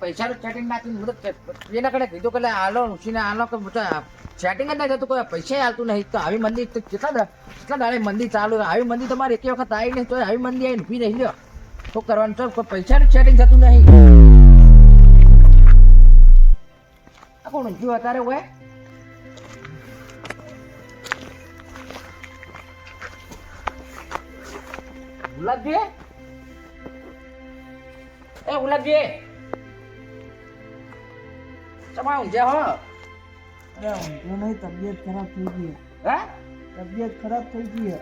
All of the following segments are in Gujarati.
પૈસાનું ચેટિંગ નાખીને હું એના કીધું કે આલો ઉછીને આલો કે સેટિંગ જ નહીં થતું, કોઈ પૈસા હાલતું નહીં. તો આવી મંદી કેટલા કેટલા દાડે મંદી ચાલુ આવી મંદી તમારે એક વખત આવી નહીં તો આવી મંદી આવી ઊભી રહી લ્યો. તો કરવાનું તો કોઈ પૈસાનું સેટિંગ થતું નહીં. આ કોણ ઊંઘ્યું અત્યારે હોય ગુલાબજી? એ ગુલાબજી! તમારે ઊંઘ્યા હો ઊંઘ્યો નહીં તબિયત ખરાબ થઈ ગઈ હા તબિયત ખરાબ થઈ ગઈ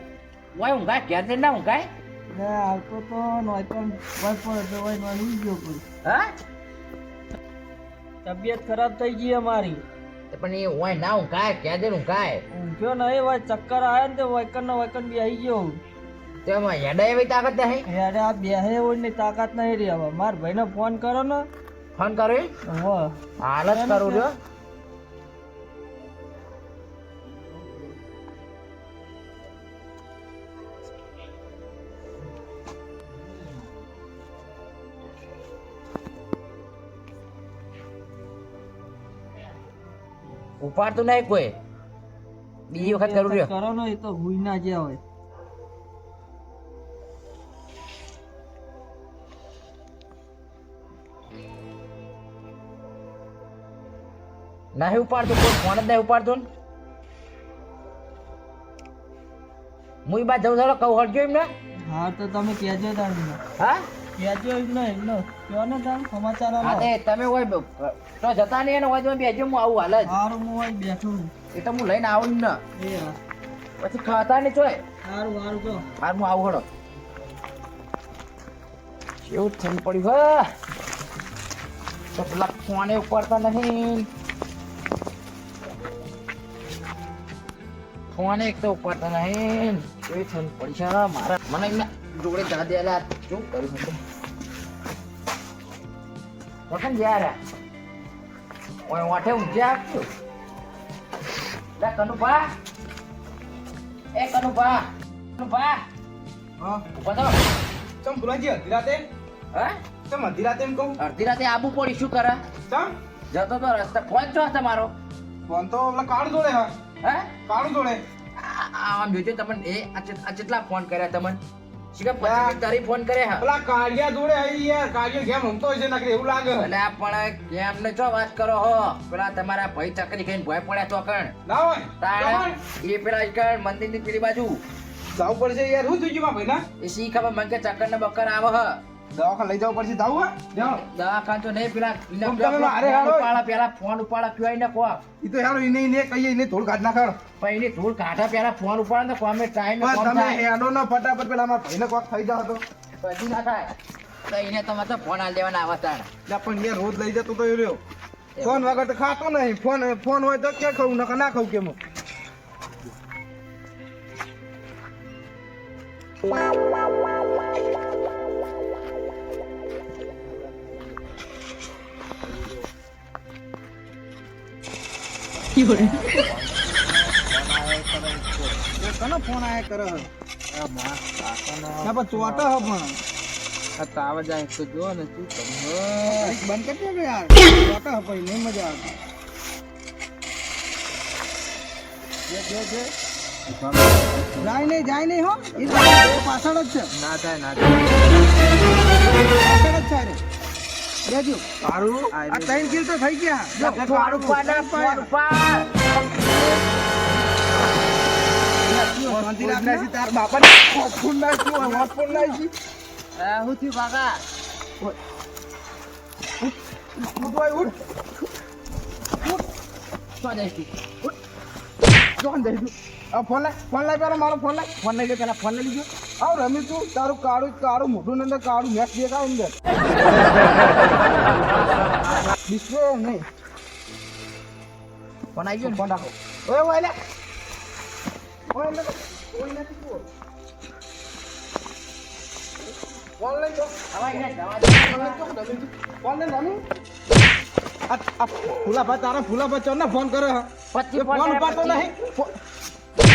ઓય ઊંઘાય ઘેર જઈને ના ઊંઘાય ને આવતો તો નોય પણ વાય પણ તો વાય નોય ઉઈ ગયો કોઈ હા તબિયત ખરાબ થઈ ગઈ અમારી પણ એ હોય ના ઊંઘાય ઘેર જઈને ઊંઘાય ઊંઘ્યો નહીં વય ચક્કર આવે ને તે વૈકન નો વૈકન બી આવી ગયો તેમાં હેડા એવી તાકાત નહીં યાર આ બેહે હોય ને તાકાત નહીં રહી હવે માર ભાઈને ફોન કરો ને ફોન કર્યો હવે હાલ જ કરું રહ્યો ઉપાડતું નહીં કોઈ બીજી વખત કરું રહ્યો કરો ને એ તો હુઈ ના જ્યાં હોય નહીં ઉપાડતો કોઈ ફોન જ નહીં ઉપાડતો ને. હું બાદ જવું ચાલો કહું હટજો એમને? હા તો તમે કહેજો તાણ હા? કહેજો એમને એમનો. કહો ને તાણ સમાચાર આલો. તમે હોય તો જતા નહીં એને હોય તો બેજો હું આવું હાલ જ. સારું હું હોય બેઠો. એ તો હું લઈને આવું ને. પછી ખાતા નહીં ચોય? સારું સારું તો હાર હું આવું હળો. કેવું થઈને પડ્યું હા? તો પેલા ફોને ઉપાડતા નહીં. ફોને એક તો ઉપાડતા નહીં. કેવી ફોન પડી છે મારા. મને એમને જોડે જા દેલા શું કર્યું છું? વખત જ્યાં રહ્યા ઓય વાઠે ઊંઝે આપજો. લે કનુભા. એ કનુભા. કનુભા. હા. ઊભા થો. ચમ ભુલાજી અડધી રાતે? હા? ચમ અડધી રાતે એમ કહું? અડધી રાતે આબુ પડી શું કરે? ચમ? જતો તો રસ્તા. ફોન છો તમારો ફોન તો પેલા કાળું જોડે હા. હે? કાળું જોડે. આ- જોજો તમને એ આ કેટલા ફોન કર્યા તમને? શીખા પચીસ ફોન હા. પેલા કાળિયા જોડે આવી યાર. કાળિયો ગેમ રમતો છે નકરી એવું લાગે. એટલે પણ ને છો વાત કરો હો? પેલા તમારા ભાઈ ચકરી ખાઈને ભોય પડ્યા ચોકણ ના હોય. તાણે એ પેલા ઈકણ મંદિરની પેલી બાજુ? જવું પડશે યાર. શું થઈ ગયું ભાઈ ના એ શી ખબર? મને કે ચક્કર ને બકર આવે હ. દવાખાને લઈ જવું પડશે જવું હા. જાઓ. દવાખાન તો નહીં પેલા તમ તમે હાલો. પેલા ફોન ઉપાડા પીવાય ને કો ઈ તો હેડો ઈને ઈને કહીએ ઈને થોડું કાઢ નાખો. પછી એની ધૂળ કાઢા પેલા ફોન ઉપાડે ને કોમે ટાઈમ તમે હેડો ને ફટાફટ પેલા મારા ભાઈને કોક થઈ જાવ તો. પછી ના થાય. તો એને તો ફોન આલ દેવાના આવતા પણ યાર રોજ લઈ જતો તો એ રહ્યો. ફોન વગર તો ખાતો નહીં. ફોન ફોન હોય તો કે ખાવું નકર ના ખાવું કેમ? કનો ફોન આયા કરે હે ના પણ ચોટે હે પણ. તાવ જાય તો જો ને શું કરું ઘડીક બંધ કરી દે યાર? ચોટે હે પછી નહીં મજા આવતી. જે જે જે. જાય નહીં જાય નહીં હો. એ તો એ પાછળ જ છે. ના થાય ના પાછળ જ છે બેજો સારું આ ત્રણ કિલ તો થઈ ગયા. જો, ફોન ઉપાડ ફોન ઉપાડ શાંતિ રાખ તાર ફોન નાખ્યું હોય, ફોન નાખી. હું થયું કાકા ઉઠ ભાઈ, ઉઠ. શું જઈશ તું? જોન દઈ ફોન લાય, ફોન લાય પેલા મારો ફોન લાય. ફોન લઈ ગયો પેલા ફોન લઈ લીધો આવ રમી તું. તારું કાળું કાળું મોઢું અંદર કાળું મેચ દેખાય અંદર. ડિસ્પ્લે નહીં. પણ આવી ગયો ફોન રાખો. ઓય ઓય લે. ઓય લે. ઓય લે તું. ફોન ફોન રમી તું. ફોન લઈ રમી આ આ ફૂલાભાઈ તારા ફૂલાભાઈ ચોર ફોન કરે હે પચીસ એ ફોન ફોન ઉપાડતો નહીં.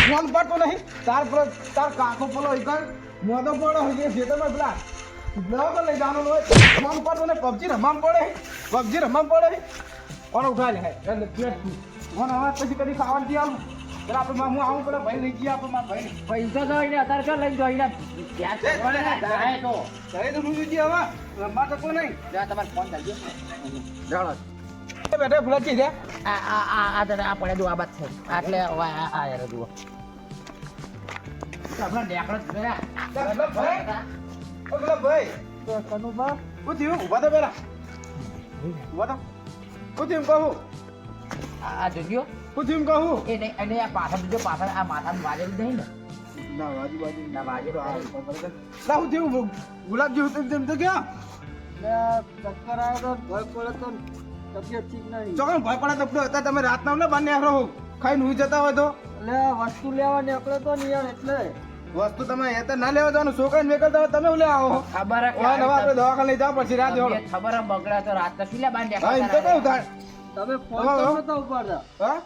ફોન ઉપાડતો નહીં. તાર પર તાર કાકો પેલો ઈકણ મોદો પડો હોય છે ખેતરમાં પેલા તો લઈ જવાનું હોય ફોન પર તો ને પબજી રમવા પડે પબજી રમવા પડે. કોણ ઉઠાય લે ફોન હવે પછી કદી ખાવાનું આવું એટલે આપણે હું આવું પેલા ભાઈ લઈ જઈએ આપણે મારા ભાઈ. પૈસા તો એને અત્યારે ક્યાં લઈ જાય તો. તો હવે? રમવા તો કોઈ નહીં. તમારે ફોન કરજો જાણો બેઠા ફૂલાજી રે આ આ આ આ તને આ પડે દો આ બાદ છે. આટલે હવે આ આ યાર જુઓ. આપણા ડેકડો જ જોયા. ભાઈ. ઓ પેલા ભાઈ. તો કનુભા. શું થયું ઊભા તો પેલા. ઊભા તો થયું કહું. આ જોજો. થયું કહું. એ નહીં અને આ પાછળ બીજો પાછળ આ માથાનું વાજેલું નહીં ને. ના વાજુ બાજુ ના વાજેલું ના. શું થયું? ગુલાબજી હું તેમ તો ક્યાં એટલે ચક્કર આવ્યો તો ભય પડે તો તબિયત ઠીક નહીં. ચોકન ભય પડે તો હતા તમે રાતના ને બાર રહો ખાઈને નું જતા હોય તો. એટલે વસ્તુ લેવા નીકળ્યો તો ને યાર એટલે. વસ્તુ તમે એ તો ના લેવા જવાનું છોકરાને મેકલતા હોય તમે લે આવો? ખબર હે નવા આપણે દવાખાને લઈ જાવ પછી રાત જોડો. ખબર બગડે તો રાતના શું લે બાર હા તો નેકળતા કહું થાય? તમે ફોન. તો હા?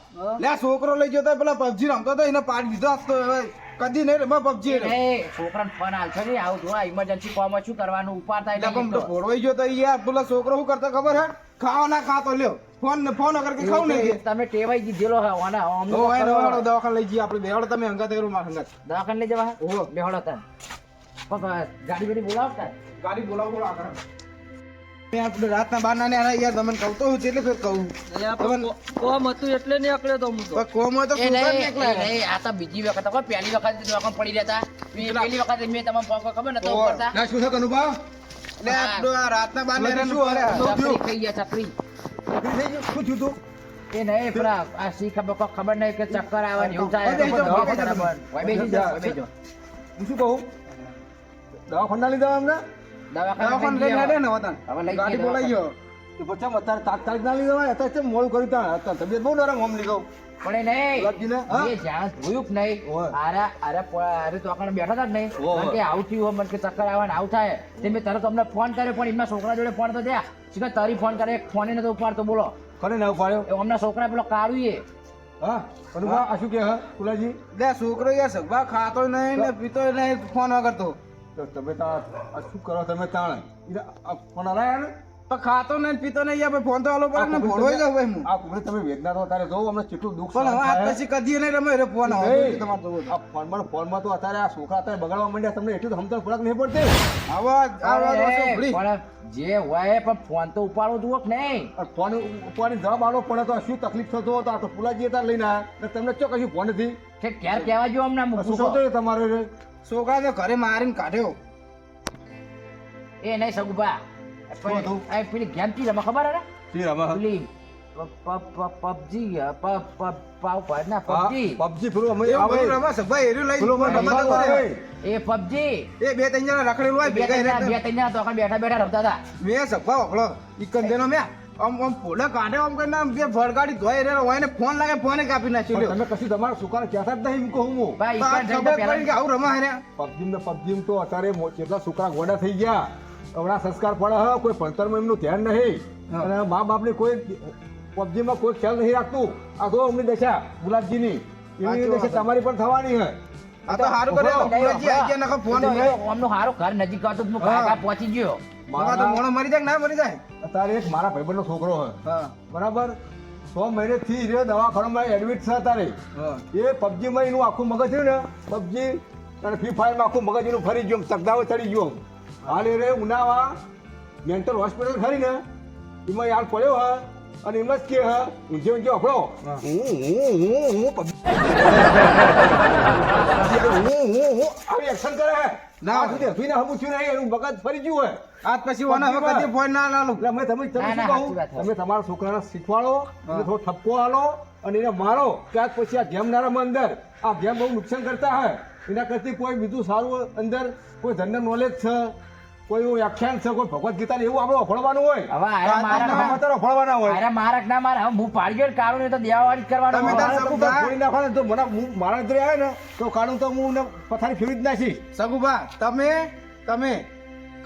લે છોકરો લઈ ગયો પેલા પબજી રમતો તો એને પાડી દીધો. આજ હવે કદી નહીં રમે પબજી એટલે એ છોકરાને ફોન આલશો નહીં. આવું ઇમરજન્સી કોમ શું કરવાનું? ઉપાડતા નહીં તો તો. ગયો તો યાર. પેલા છોકરો શું કરતો ખબર હે? ખાવા ના ખાતો લ્યો. ફોન ને ફોન વગર કે ખાવું નહીં તમે ટેવાઈ દીધેલો હે ઓને અમને ઓ તો હોય ખબર નવાડો દવાખાને લઈ જઈએ આપણે બેહડો તમે હંગાત કરું માર હંગાત દવાખાને લઈ જવા ઓ બેહડો તા પણ ગાડી બેડી બોલાવતા? ગાડી બોલાવ બોલો આગળ મેં આપણે રાતના બાર ના ને યાર તમને કહું તો હું કેટલી ફેર કહું. એટલે કોમ હતું એટલે નીકળ્યો તો હું તો. કોમ હોય તો નહીં, આ તો બીજી વખત હવે પહેલી વખત દવાખાને પડી રહેતા. પેલી વખત મેં તમને પોકો ખબર નતો. ના શું છે કનુભા? એટલે રાતના બાર? ખાઈ ગયા ચકરી. શું થયું તું? એ નહીં પેલા આ શી ખબર ખબર નહીં કે ચક્કર આવે ને એવું થાય. હું શું કહું? દવાખાના લીધા અમને દવાખાના દવાખાને લઈ ગયા. ને વતન હવે લઈ ગાડી ગયા બોલાઈ ગયો. તો પછી અત્યારે તાત્કાલિક ના લીધા હોય? અત્યારે મોડું કર્યું ત્યાં અત્યારે તબિયત બહુ નરમ હોમ લીધો? પણ એ નહીં એ જ્યાં જોયું નહીં ઓવે. આરે આરે પ- આરે તો આગળ બેઠા હતા જ નહીં. કારણ કે આવું થયું હોય મને કે ચક્કર આવે આવું થાય. તે મેં તરત અમને ફોન કર્યો પણ એમના છોકરા જોડે ફોન તો થયા. સીધા તારી ફોન કરે? ફોન નતો ઉપાડતો બોલો. કોને ના ઉપાડ્યો? એમના છોકરા પેલો કાળું એ હા. કનુભા શું કે હા કુલાજી લે છોકરો યાર સગવા ખાતો નહીં ને પીતો નહીં ફોન વગર તો. તમે તા શું કરો તમે તાણે? ફોન હલાયા ને? પણ ખાતો નહીં પીતો નહીં યાર ફોન તો આલો પડે ને ભોળો જાવ ભાઈ હું આ કુકડે તમે વેદના તો અત્યારે જોવો અમને કેટલું દુઃખ પણ હવે પછી કદી નહીં રમે રે ફોન આવે. તમારે જોવો આ તો. માં ફોનમાં તો અત્યારે આ છોકરા અત્યારે બગાડવા માંડ્યા તમને એટલું તો સમજણ ફરક નહીં પડતી. આવા આવા જે હોય પણ ફોન તો ઉપાડવો જુઓ કે નહીં? ફોન ઉપવાની જવાબ આવો પડે તો શું તકલીફ થતો હતો આ તો ફુલાજી હતા લઈને આવ્યા ને તમને ચો કશું ફોન નથી? કે ક્યારે કહેવા જો અમને શું થતું તમારે. રે? તો ઘરે મારીને કાઢ્યો. એ નહીં સગુભા. પેલી ગેમથી રમા ખબર હે? શી રમા? પેલી પબજી પાવ પર ના હા, પબજી. પેલું અમે એવું આવે. બધું રમે છે? ભાઈ એર્યું લઈને પેલું મને રમવા રમવા જતો રહે. આવે. એ પબજી. એ બે ત્રણ જણા રખડેલું હોય બે ત્રણ બે ત્રણ જણા તો બેઠા બેઠા રમતા હતા. મેં સભા ઓખલો ઈકંદેનો મેં. આમ આમ ફોડે કાઢે આમ કરીને આમ ભડગાડી ધોઈ હોય ને ફોન લાગે ફોન કાપી નાખ્યો તમે કશું તમારા છોકરાને કહેતા જ નહીં કહું હું. ભાઈ ખબર પડી કે આવું રમા હે પબજી ને. પબજી તો અત્યારે કેટલા છોકરા ગોડા થઈ ગયા. હમણાં સંસ્કાર પડે હ કોઈ ભણતરમાં એમનું ધ્યાન નહીં. અને મા બાપને કોઈ પબજીમાં કોઈ ખ્યાલ નહીં રાખતું. આ તો એમની દશા ગુલાબજીની. સાચી દશા તમારી પણ થવાની હે. આ તો કરે. આઈ ગયા ફોન. અમનું હારું ઘર નજીક હતું હું કાકા પહોંચી ગયો. મારા તો મોણો મરી જાય ના મરી જાય? અત્યારે એક મારા ભાઈબંધનો છોકરો હે. હા. બરાબર? સો મહિનેથી રે દવાખાનામાં એડમિટ છે તારે એ પબજીમાં એનું આખું મગજ છે ને પબજી અને ફ્રી ફાયરમાં આખું મગજ એનું ફરી ગયું તગદાવે ચડી ગયો. હાલ એ રે ઉનાવા. મેન્ટલ હોસ્પિટલ ખરી ને? એમાં યાર પડ્યો હ અને એમ જ કે હ ઊંઝે ઊંઝે અફળો હું. હું હું હું હું હું હું આવી એક્શન કરે હે. ના. ના સુધી હથુઈને હમું થયું નહીં એનું મગજ ફરી ગયું હોય આજ પછી ઓના હવે કદી ફોન ના લાલો. એટલે અમે તમે તમે શું કહું. તમે તમારા છોકરાને શીખવાડો અને થોડો ઠપકો આલો અને એને મારો. ત્યાર પછી આ ગેમ ના અંદર. આ ગેમ બહુ નુકસાન કરતા હોય એના કરતી કોઈ બીજું સારું અંદર કોઈ જનરલ નોલેજ છે. કોઈ એવું વ્યાખ્યાન છે કોઈ ભગવદ ગીતા એવું આપણે ફળવાનું હોય? હવે આયા મારા આ મતલબ ફળવાના હોય. અરે મારક ના મારે હવે હું પાડી ગયો કાળું ને તો દેવાવાળી જ કરવાનો. તમે તાર મારે સગું તો બા. તો મને હું મારા ઘરે આવે ને તો કાળું તો હું એને પથારી ફેરવી જ નાખીશ. સગુભા તમે તમે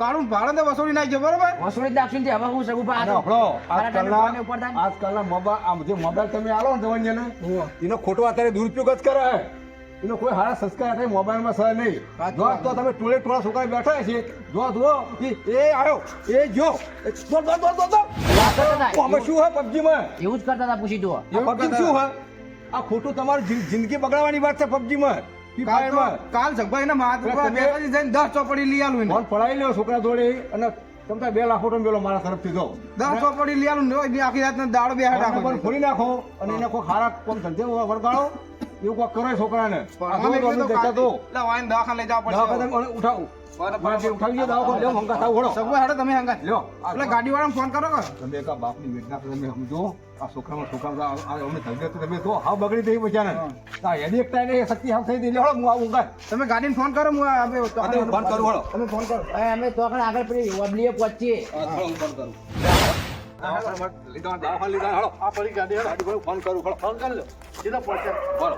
કાળું ભાડે વસૂલી નાખજો બરોબર? વસૂલી નાખશું હવે હું સગું પા અને અફળો મારા ટાઈમે ફોન નહીં આજકાલના આજકાલના મોબાઈલ જે મોબાઈલ તમે આલો ને જવાનિયાને એનો ખોટો અત્યારે દુરુપયોગ જ કરે. છે એનો કોઈ સારા સંસ્કાર કઈ મોબાઈલમાં સર નહીં. જો તો તમે ટોળે ટોળા છોકરા બેઠા છે. જો જો એ આવ્યો એ જો. દો દો દો દો. આમાં શું હે પબજીમાં એવું જ કરતા હતા પૂછી જુઓ. પબજી શું હોય? આ ખોટું તમારી જિંદગી બગાડવાની વાત છે પબજીમાં કાલ જગભાઈ ને માથા એટલે પર તમે- જઈને દસ ચોપડી લઈ આલું એને. ફોન પડાવી લો છોકરા જોડે અને તમે બે લાખો રૂપિયા મેળો મારા તરફથી દો. દસ ચોપડી લઈ આલું આખી રાત દાડો બે હાથ નંબર ખોલી નાખો અને એને કોઈ ખારા કોણ ધંધે વળગાડો. એવું કોઈ કરો છોકરાને. દવાખાને લઈ જવા પડશે ઉઠાવું. વળો ગાડી વાળાને ફોન કરો તમે આ બાપની વેદના તો તમે સમજો. આ છોકરામાં છોકરા આ આ અમને ધંધે તો તમે તો હાવ બગડી થઈ બચાને એની એક ટાઈમે શક્તિ હાવ થઈ લ્યો હું આવું ઊંઘા તમે ગાડીને ફોન કરો હું ફોન કરો તમે ફોન કરો. અમે તો આગળ આગળ પેલી વબલીએ પહોંચીએ. ફોન કરું. લીધા દવાખાને લીધા હળો આ પડી ગાડી હળો ફોન કરું હળો ફોન કરી લો. સીધા પહોંચે હળો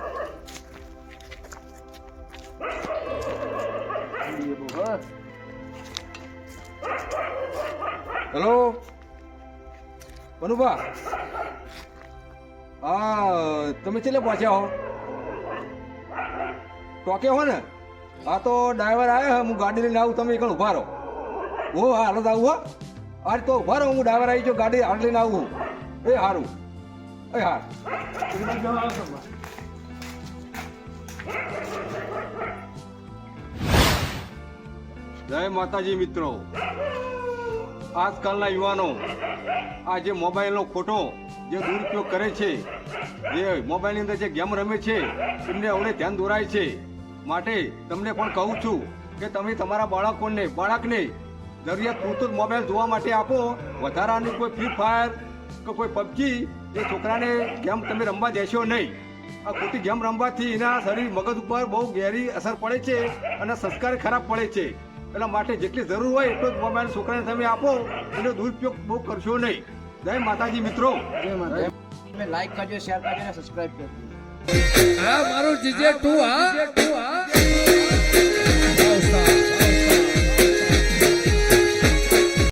હેલો? મનુભા? હા તમે છેલ્લે પહોંચ્યા હો. ટોકે હો ને? હા તો ડ્રાઈવર આવ્યો હું ગાડી લઈને આવું તમે એકણ ઊભા રહો. હો હા હાલત આવું હો. અરે તો ઊભા હું ડાવર આવી છું ગાડી લઈને આવું. એ હારું. એ હાર. જય માતાજી મિત્રો. આજકાલના યુવાનો આ જે મોબાઈલનો ખોટો જે દુરુપયોગ કરે છે, જે મોબાઈલની અંદર જે ગેમ રમે છે, એમને અવડે ધ્યાન દોરાય છે. માટે તમને પણ કહું છું કે તમે તમારા બાળકોને, બાળકને જરૂરિયાત પૂરતું જ મોબાઈલ જોવા માટે આપો. વધારાની કોઈ ફ્રી ફાયર કે કોઈ પબજી એ છોકરાને ગેમ તમે રમવા દેશો નહીં. આ ખોટી ગેમ રમવાથી એના શરીર મગજ ઉપર બહુ ગહેરી અસર પડે છે અને સંસ્કાર ખરાબ પડે છે. એટલા માટે જેટલી જરૂર હોય એટલો જ મોબાઈલ છોકરાને તમે આપો. એનો દુરુપયોગ બહુ કરશો નહીં. જય માતાજી મિત્રો. લાઈક કરજો શેર કરજો અને સબસ્ક્રાઇબ કરજો. હા મારું જીજે તું હા.